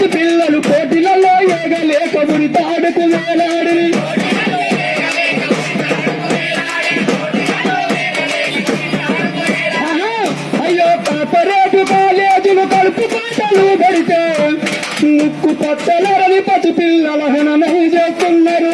పెట్టుకున్న పసి పిల్లలు పోటీలలో ఏగలేక ఉరి తాడుకు వేలాడి ఆహా, అయ్యో కార్పొరేట్ కాలేజీలు కలుపు పాటలు పడితే ముక్కు పచ్చలరని పసి పిల్లల హనమై చేస్తున్నారు.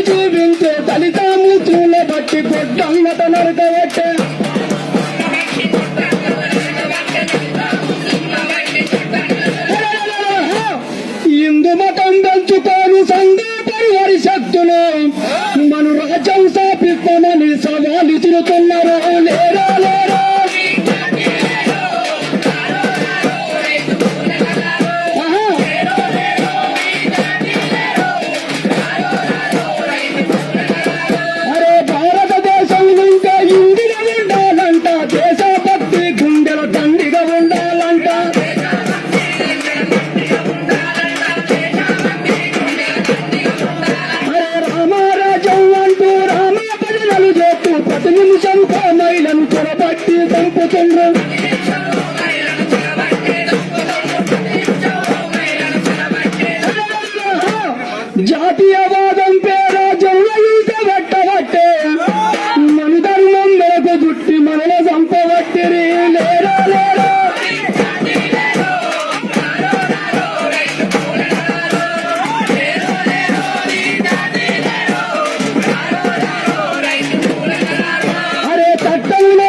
శుద్ధి చేసి చూపించే బట్టి గొడ్డంగట నరకవట్టే ఇందు మతం దంచుకోని సంఘ పరివారి శక్తులు మన రాజ్యం స్థాపిస్తామని సవాలు తిరుగుతున్న చొరబట్టి చంపుతుండ్రు జాతీయవాదం పేర జౌలయూత పట్టబట్టే మన ధర్మం మనకు జుట్టి మనల సంపబట్టిరి లేరా లేరా. అరే చట్టంలో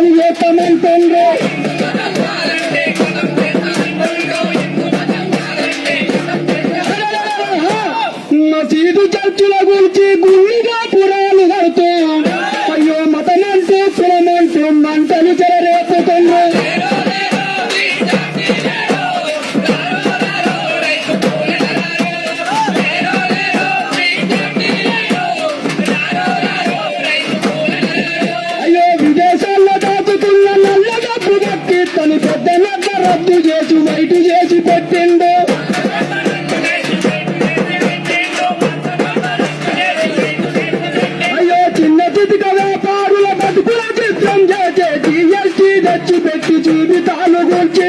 కథం చేస్తామంటుండ్రు మసీదు చర్చిల గురించి గుళ్ళుగా పురాలు రద్దు చేసి వైట్ చేసి పెట్టిండు. అయ్యో చిన్న చితి కదా పాడుల బతుకుల చిత్రం చేసే టీఎస్టీ తెచ్చి పెట్టి జీవితాలు గుర్చి